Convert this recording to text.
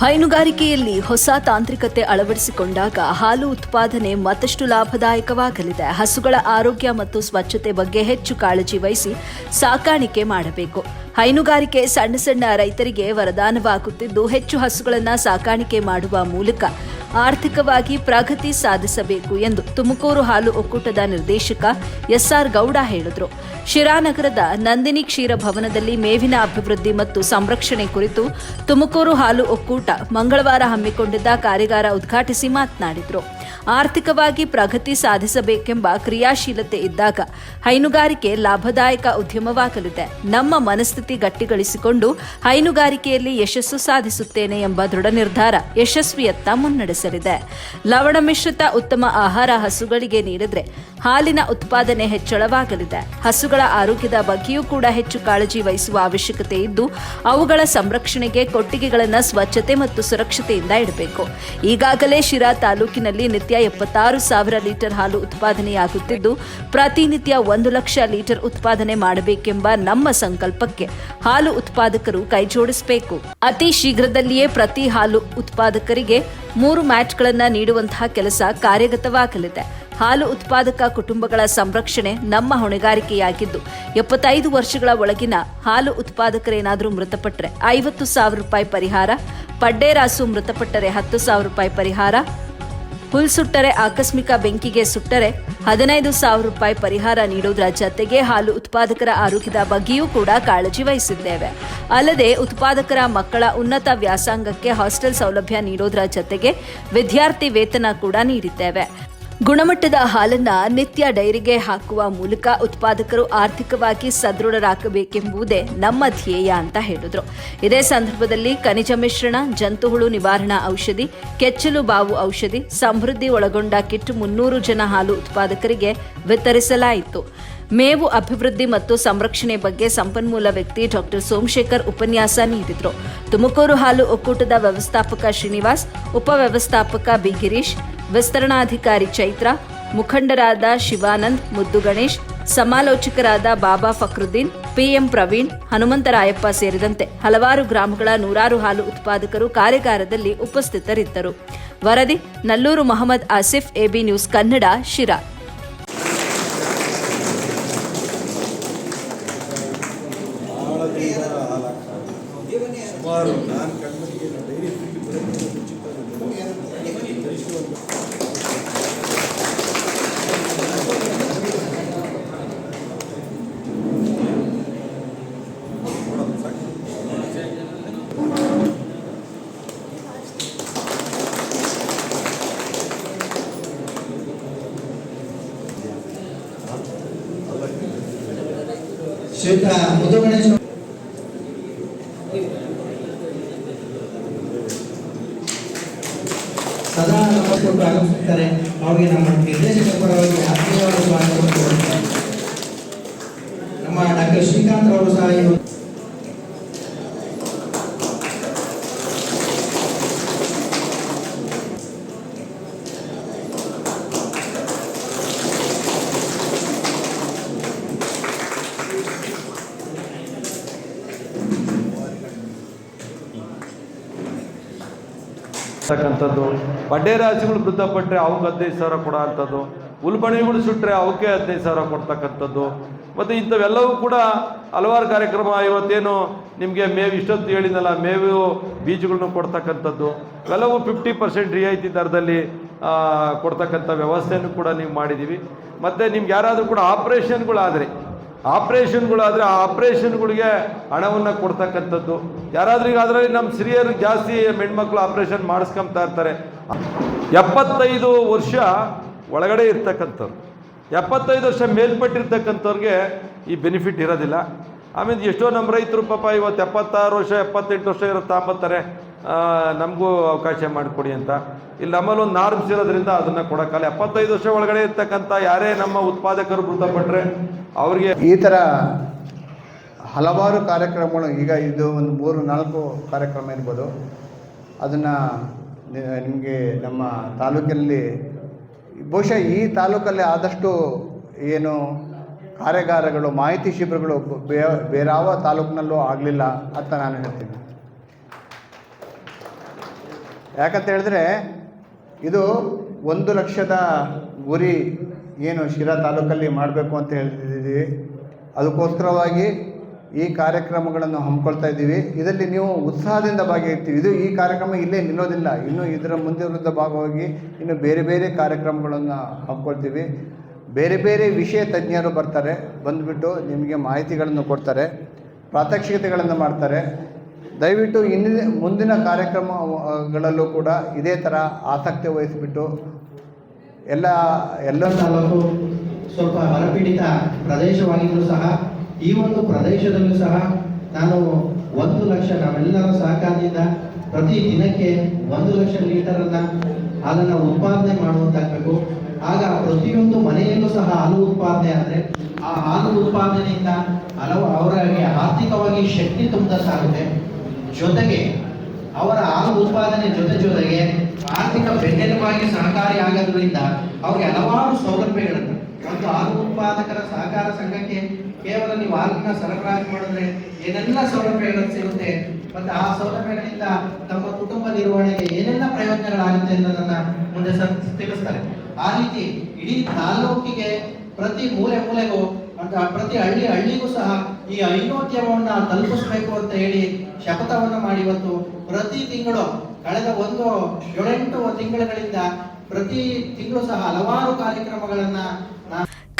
ಹೈನುಗಾರಿಕೆಯಲ್ಲಿ ಹೊಸ ತಾಂತ್ರಿಕತೆ ಅಳವಡಿಸಿಕೊಂಡಾಗ ಹಾಲು ಉತ್ಪಾದನೆ ಮತ್ತಷ್ಟು ಲಾಭದಾಯಕವಾಗಲಿದೆ. ಹಸುಗಳ ಆರೋಗ್ಯ ಮತ್ತು ಸ್ವಚ್ಛತೆ ಬಗ್ಗೆ ಹೆಚ್ಚು ಕಾಳಜಿ ವಹಿಸಿ ಸಾಕಾಣಿಕೆ ಮಾಡಬೇಕು. ಹೈನುಗಾರಿಕೆ ಸಣ್ಣ ಸಣ್ಣ ರೈತರಿಗೆ ವರದಾನವಾಗುತ್ತಿದ್ದು, ಹೆಚ್ಚು ಹಸುಗಳನ್ನು ಸಾಕಾಣಿಕೆ ಮಾಡುವ ಮೂಲಕ ಆರ್ಥಿಕವಾಗಿ ಪ್ರಗತಿ ಸಾಧಿಸಬೇಕು ಎಂದು ತುಮಕೂರು ಹಾಲು ಒಕ್ಕೂಟದ ನಿರ್ದೇಶಕ ಎಸ್ಆರ್ ಗೌಡ ಹೇಳಿದರು. ಶಿರಾನಗರದ ನಂದಿನಿ ಕ್ಷೀರ ಭವನದಲ್ಲಿ ಮೇವಿನ ಅಭಿವೃದ್ಧಿ ಮತ್ತು ಸಂರಕ್ಷಣೆ ಕುರಿತು ತುಮಕೂರು ಹಾಲು ಒಕ್ಕೂಟ ಮಂಗಳವಾರ ಹಮ್ಮಿಕೊಂಡಿದ್ದ ಕಾರ್ಯಾಗಾರ ಉದ್ಘಾಟಿಸಿ ಮಾತನಾಡಿದರು. ಆರ್ಥಿಕವಾಗಿ ಪ್ರಗತಿ ಸಾಧಿಸಬೇಕೆಂಬ ಕ್ರಿಯಾಶೀಲತೆ ಇದ್ದಾಗ ಹೈನುಗಾರಿಕೆ ಲಾಭದಾಯಕ ಉದ್ಯಮವಾಗಲಿದೆ. ನಮ್ಮ ಮನಸ್ಥಿತಿ ಗಟ್ಟಿಗಳಿಸಿಕೊಂಡು ಹೈನುಗಾರಿಕೆಯಲ್ಲಿ ಯಶಸ್ಸು ಸಾಧಿಸುತ್ತೇನೆ ಎಂಬ ದೃಢ ನಿರ್ಧಾರ ಯಶಸ್ವಿಯತ್ತ ಮುನ್ನಡೆಸಲಿದೆ. ಲವಣ ಮಿಶ್ರಿತ ಉತ್ತಮ ಆಹಾರ ಹಸುಗಳಿಗೆ ನೀಡಿದ್ರೆ ಹಾಲಿನ ಉತ್ಪಾದನೆ ಹೆಚ್ಚಳವಾಗಲಿದೆ. ಹಸುಗಳ ಆರೋಗ್ಯದ ಬಗ್ಗೆಯೂ ಕೂಡ ಹೆಚ್ಚು ಕಾಳಜಿ ವಹಿಸುವ ಅವಶ್ಯಕತೆ ಇದ್ದು, ಅವುಗಳ ಸಂರಕ್ಷಣೆಗೆ ಕೊಟ್ಟಿಗೆಗಳನ್ನು ಸ್ವಚ್ಛತೆ ಮತ್ತು ಸುರಕ್ಷತೆಯಿಂದ ಇಡಬೇಕು. ಈಗಾಗಲೇ ಶಿರಾ ತಾಲೂಕಿನಲ್ಲಿ ನಿತ್ಯ ಎಪ್ಪತ್ತಾರು ಸಾವಿರ ಲೀಟರ್ ಹಾಲು ಉತ್ಪಾದನೆಯಾಗುತ್ತಿದ್ದು, ಪ್ರತಿನಿತ್ಯ ಒಂದು ಲಕ್ಷ ಲೀಟರ್ ಉತ್ಪಾದನೆ ಮಾಡಬೇಕೆಂಬ ನಮ್ಮ ಸಂಕಲ್ಪಕ್ಕೆ ಹಾಲು ಉತ್ಪಾದಕರು ಕೈಜೋಡಿಸಬೇಕು. ಅತಿ ಶೀಘ್ರದಲ್ಲಿಯೇ ಪ್ರತಿ ಹಾಲು ಉತ್ಪಾದಕರಿಗೆ ಮೂರು ಮ್ಯಾಟ್ಗಳನ್ನು ನೀಡುವಂತಹ ಕೆಲಸ ಕಾರ್ಯಗತವಾಗಲಿದೆ. ಹಾಲು ಉತ್ಪಾದಕ ಕುಟುಂಬಗಳ ಸಂರಕ್ಷಣೆ ನಮ್ಮ ಹೊಣೆಗಾರಿಕೆಯಾಗಿದ್ದು, ಎಪ್ಪತ್ತೈದು ವರ್ಷಗಳ ಒಳಗಿನ ಹಾಲು ಉತ್ಪಾದಕರೇನಾದರೂ ಮೃತಪಟ್ಟರೆ ಐವತ್ತು ಸಾವಿರ ರೂಪಾಯಿ ಪರಿಹಾರ, ಪಡ್ಡೇರಾಸು ಮೃತಪಟ್ಟರೆ ಹತ್ತು ಸಾವಿರ ರೂಪಾಯಿ ಪರಿಹಾರ ಹುಲ್ ಸುಟ್ಟರೆ ಆಕಸ್ಮಿಕ ಬೆಂಕಿಗೆ ಸುಟ್ಟರೆ ಹದಿನೈದು ಸಾವಿರ ರೂಪಾಯಿ ಪರಿಹಾರ ನೀಡುವುದರ ಜತೆಗೆ ಹಾಲು ಉತ್ಪಾದಕರ ಆರೋಗ್ಯದ ಬಗ್ಗೆಯೂ ಕೂಡ ಕಾಳಜಿ ವಹಿಸಿದ್ದೇವೆ. ಅಲ್ಲದೆ ಉತ್ಪಾದಕರ ಮಕ್ಕಳ ಉನ್ನತ ವ್ಯಾಸಂಗಕ್ಕೆ ಹಾಸ್ಟೆಲ್ ಸೌಲಭ್ಯ ನೀಡೋದರ ಜತೆಗೆ ವಿದ್ಯಾರ್ಥಿ ವೇತನ ಕೂಡ ನೀಡಿದ್ದೇವೆ. ಗುಣಮಟ್ಟದ ಹಾಲನ್ನ ನಿತ್ಯ ಡೈರಿಗೆ ಹಾಕುವ ಮೂಲಕ ಉತ್ಪಾದಕರು ಆರ್ಥಿಕವಾಗಿ ಸದೃಢರಾಗಬೇಕೆಂಬುದೇ ನಮ್ಮ ಧ್ಯೇಯ ಅಂತ ಹೇಳಿದ್ರು. ಇದೇ ಸಂದರ್ಭದಲ್ಲಿ ಖನಿಜ ಮಿಶ್ರಣ, ಜಂತುಹುಳು ನಿವಾರಣಾ ಔಷಧಿ, ಕೆಚ್ಚಲು ಬಾವು ಔಷಧಿ, ಸಮೃದ್ಧಿ ಒಳಗೊಂಡ ಕಿಟ್ ಮುನ್ನೂರು ಜನ ಹಾಲು ಉತ್ಪಾದಕರಿಗೆ ವಿತರಿಸಲಾಯಿತು. ಮೇವು ಅಭಿವೃದ್ಧಿ ಮತ್ತು ಸಂರಕ್ಷಣೆ ಬಗ್ಗೆ ಸಂಪನ್ಮೂಲ ವ್ಯಕ್ತಿ ಡಾಕ್ಟರ್ ಸೋಮಶೇಖರ್ ಉಪನ್ಯಾಸ ನೀಡಿದರು. ತುಮಕೂರು ಹಾಲು ಒಕ್ಕೂಟದ ವ್ಯವಸ್ಥಾಪಕ ಶ್ರೀನಿವಾಸ್ ಉಪವ್ಯವಸ್ಥಾಪಕ ಬಿ ಗಿರೀಶ್ ವಿಸ್ತರಣಾಧಿಕಾರಿ ಚೈತ್ರ, ಮುಖಂಡರಾದ ಶಿವಾನಂದ್ ಮುದ್ದುಗಣೇಶ್ ಸಮಾಲೋಚಕರಾದ ಬಾಬಾ ಫಕ್ರುದ್ದೀನ್, ಪಿಎಂ ಪ್ರವೀಣ್, ಹನುಮಂತರಾಯಪ್ಪ ಸೇರಿದಂತೆ ಹಲವಾರು ಗ್ರಾಮಗಳ ನೂರಾರು ಹಾಲು ಉತ್ಪಾದಕರು ಕಾರ್ಯಾಗಾರದಲ್ಲಿ ಉಪಸ್ಥಿತರಿದ್ದರು. ವರದಿ, ನಲ್ಲೂರು ಮೊಹಮ್ಮದ್ ಆಸಿಫ್, ಎಬಿ ನ್ಯೂಸ್ ಕನ್ನಡ, ಶಿರಾ ನಾನು ಕಂಡಿಗೆ ಡೈರಿ ಫ್ರೀ ಬರೋದು ಎಷ್ಟು ಒಂದು ನೋಡೋದು ಸಾಕು. ಸದಾ ನಮ್ಮೊಟ್ಟು ಆಗಮಿಸುತ್ತಾರೆ. ಅವರಿಗೆ ನಮ್ಮ ನಿರ್ದೇಶಕ ಪರವಾಗಿ ಆತ್ಮೀಯವಾದ ಸ್ವಾಗತವನ್ನು ಕೋರುತ್ತೇನೆ. ನಮ್ಮ ಡಾಕ್ಟರ್ ಶ್ರೀಕಾಂತ್ ಅವರು ಸಹ ಇವರು ಅಂತಕ್ಕಂಥದ್ದು ಬಡ್ಡೆ ರಾಶಿಗಳು ಮೃತಪಟ್ಟರೆ ಅವಕ್ಕೆ ಹದಿನೈದು ಸಾವಿರ ಕೊಡೋ ಅಂಥದ್ದು ಉಲ್ಬಣಿಗಳು ಸುಟ್ಟರೆ ಅವಕ್ಕೆ ಹದಿನೈದು ಸಾವಿರ ಕೊಡ್ತಕ್ಕಂಥದ್ದು. ಮತ್ತು ಇಂಥವೆಲ್ಲವೂ ಕೂಡ ಹಲವಾರು ಕಾರ್ಯಕ್ರಮ, ಇವತ್ತೇನು ನಿಮಗೆ ಮೇವು ಇಷ್ಟೊತ್ತು ಹೇಳಿದ್ನಲ್ಲ, ಮೇವು ಬೀಜಗಳನ್ನು ಕೊಡ್ತಕ್ಕಂಥದ್ದು. ಇವೆಲ್ಲವೂ ಫಿಫ್ಟಿ ಪರ್ಸೆಂಟ್ ರಿಯಾಯಿತಿ ದರದಲ್ಲಿ ಕೊಡ್ತಕ್ಕಂಥ ವ್ಯವಸ್ಥೆಯನ್ನು ಕೂಡ ನೀವು ಮಾಡಿದ್ದೀವಿ. ಮತ್ತು ನಿಮ್ಗೆ ಯಾರಾದರೂ ಕೂಡ ಆಪ್ರೇಷನ್ಗಳಾದರೆ ಆಪ್ರೇಷನ್ಗಳಾದರೆ ಆ ಆಪ್ರೇಷನ್ಗಳಿಗೆ ಹಣವನ್ನು ಕೊಡ್ತಕ್ಕಂಥದ್ದು. ಯಾರಾದ್ರೂ ಈಗ ಅದರಲ್ಲಿ ನಮ್ಮ ಸ್ತ್ರೀಯರು ಜಾಸ್ತಿ ಹೆಣ್ಮಕ್ಳು ಆಪ್ರೇಷನ್ ಮಾಡಿಸ್ಕೊಂತಾ ಇರ್ತಾರೆ. ಎಪ್ಪತ್ತೈದು ವರ್ಷ ಒಳಗಡೆ ಇರ್ತಕ್ಕಂಥವ್ರು. ಎಪ್ಪತ್ತೈದು ವರ್ಷ ಮೇಲ್ಪಟ್ಟಿರ್ತಕ್ಕಂಥವ್ರಿಗೆ ಈ ಬೆನಿಫಿಟ್ ಇರೋದಿಲ್ಲ. ಆಮೇಲೆ ಎಷ್ಟೋ ನಮ್ಮ ರೈತರು ಪಾಪ ಇವತ್ತು ಎಪ್ಪತ್ತಾರು ವರ್ಷ, ಎಪ್ಪತ್ತೆಂಟು ವರ್ಷ ಇರೋ ತಾಂಬತ್ತಾರೆ. ನಮಗೂ ಅವಕಾಶ ಮಾಡಿಕೊಡಿ ಅಂತ. ಇಲ್ಲಿ ನಮ್ಮಲ್ಲಿ ಒಂದು ನಾರ್ಮ್ಸ್ ಇರೋದ್ರಿಂದ ಅದನ್ನು ಕೊಡೋಕ್ಕಲ್ಲ ಎಪ್ಪತ್ತೈದು ವರ್ಷ ಒಳಗಡೆ ಇರ್ತಕ್ಕಂಥ ಯಾರೇ ನಮ್ಮ ಉತ್ಪಾದಕರು ಮೃತಪಟ್ಟರೆ ಅವ್ರಿಗೆ ಈ ಥರ ಹಲವಾರು ಕಾರ್ಯಕ್ರಮಗಳು, ಈಗ ಇದು ಒಂದು ಮೂರು, ನಾಲ್ಕು ಕಾರ್ಯಕ್ರಮ ಇರ್ಬೋದು. ಅದನ್ನು ನಿಮಗೆ ನಮ್ಮ ತಾಲೂಕಲ್ಲಿ, ಬಹುಶಃ ಈ ತಾಲೂಕಲ್ಲಿ ಆದಷ್ಟು ಏನು ಕಾರ್ಯಾಗಾರಗಳು, ಮಾಹಿತಿ ಶಿಬಿರಗಳು ಬೇರಾವ ತಾಲೂಕಿನಲ್ಲೂ ಆಗಲಿಲ್ಲ ಅಂತ ನಾನು ಹೇಳ್ತೀನಿ. ಯಾಕಂತ ಹೇಳಿದ್ರೆ, ಇದು ಒಂದು ಲಕ್ಷದ ಗುರಿ ಏನು ಶಿರಾ ತಾಲೂಕಲ್ಲಿ ಮಾಡಬೇಕು ಅಂತ ಹೇಳ್ತಿದ್ದೀವಿ. ಅದಕ್ಕೋಸ್ಕರವಾಗಿ ಈ ಕಾರ್ಯಕ್ರಮಗಳನ್ನು ಹಮ್ಮಿಕೊಳ್ತಾ ಇದ್ದೀವಿ. ಇದರಲ್ಲಿ ನೀವು ಉತ್ಸಾಹದಿಂದ ಭಾಗಿಯಾಗ್ತೀವಿ. ಇದು ಈ ಕಾರ್ಯಕ್ರಮ ಇಲ್ಲೇ ನಿಲ್ಲೋದಿಲ್ಲ. ಇನ್ನೂ ಇದರ ಮುಂದುವರಿದ ಭಾಗವಾಗಿ ಇನ್ನು ಬೇರೆ ಬೇರೆ ಕಾರ್ಯಕ್ರಮಗಳನ್ನು ಹಮ್ಮಿಕೊಳ್ತೀವಿ. ಬೇರೆ ಬೇರೆ ವಿಷಯ ತಜ್ಞರು ಬರ್ತಾರೆ. ಬಂದುಬಿಟ್ಟು ನಿಮಗೆ ಮಾಹಿತಿಗಳನ್ನು ಕೊಡ್ತಾರೆ. ಪ್ರಾತ್ಯಕ್ಷಿಕತೆಗಳನ್ನು ಮಾಡ್ತಾರೆ. ದಯವಿಟ್ಟು ಇನ್ನು ಮುಂದಿನ ಕಾರ್ಯಕ್ರಮಗಳಲ್ಲೂ ಕೂಡ ಇದೇ ಥರ ಆಸಕ್ತಿ ವಹಿಸಿಬಿಟ್ಟು ಎಲ್ಲ ಎಲ್ಲ ತಾಲೂಕು ಸ್ವಲ್ಪ ಬರಪೀಡಿತ ಪ್ರದೇಶವಾಗಿದ್ದರೂ ಸಹ, ಈ ಒಂದು ಪ್ರದೇಶದಲ್ಲೂ ಸಹ ನಾನು ಒಂದು ಲಕ್ಷ ನಾವೆಲ್ಲರ ಸಹಕಾರದಿಂದ ಪ್ರತಿ ದಿನಕ್ಕೆ ಒಂದು ಲಕ್ಷ ಲೀಟರನ್ನು ಅದನ್ನು ಉತ್ಪಾದನೆ ಮಾಡುವಂತಾಗಬೇಕು ಆಗ ಪ್ರತಿಯೊಂದು ಮನೆಯಲ್ಲೂ ಸಹ ಹಾಲು ಉತ್ಪಾದನೆ ಆದರೆ ಆ ಹಾಲು ಉತ್ಪಾದನೆಯಿಂದ ಹಲವು ಅವರಿಗೆ ಆರ್ಥಿಕವಾಗಿ ಶಕ್ತಿ ತುಂಬಿದಂತಾಗುತ್ತೆ. ಜೊತೆಗೆ ಅವರ ಹಾಲು ಉತ್ಪಾದನೆ ಜೊತೆ ಜೊತೆಗೆ ಆರ್ಥಿಕ ಬೆನ್ನೆಲುಬಾಗಿ ಸಹಕಾರಿ ಆಗೋದ್ರಿಂದ ಅವ್ರಿಗೆ ಹಲವಾರು ಸೌಲಭ್ಯಗಳನ್ನು ಒಂದು ಹಾಲು ಉತ್ಪಾದಕರ ಸಹಕಾರ ಸಂಘಕ್ಕೆ ಕೇವಲ ನೀವು ಹಾಲನ್ನ ಸರಬರಾಜು ಮಾಡಿದ್ರೆ ಏನೆಲ್ಲ ಸೌಲಭ್ಯಗಳು ಸಿಗುತ್ತೆ, ಮತ್ತು ಆ ಸೌಲಭ್ಯಗಳಿಂದ ತಮ್ಮ ಕುಟುಂಬ ನಿರ್ವಹಣೆಗೆ ಏನೆಲ್ಲ ಪ್ರಯೋಜನಗಳಾಗುತ್ತೆ ಅನ್ನೋದನ್ನ ಮುಂದೆ ತಿಳಿಸ್ತಾರೆ. ಆ ರೀತಿ ಇಡೀ ತಾಲೂಕಿಗೆ ಪ್ರತಿ ಮೂಲೆ ಮೂಲೆಗೂ ಅಂತ ಪ್ರತಿ ಹಳ್ಳಿ ಹಳ್ಳಿಗೂ ಸಹ ಈ ಐನೋದ್ಯಮವನ್ನ ತಲುಪಿಸ್ಬೇಕು ಅಂತ ಹೇಳಿ ಶಪಥವನ್ನು ಮಾಡಿ ಇವತ್ತು ಪ್ರತಿ ತಿಂಗಳು ಕಳೆದ ಒಂದು ಏಳೆಂಟು ತಿಂಗಳುಗಳಿಂದ ಪ್ರತಿ ತಿಂಗಳು ಸಹ ಹಲವಾರು ಕಾರ್ಯಕ್ರಮಗಳನ್ನ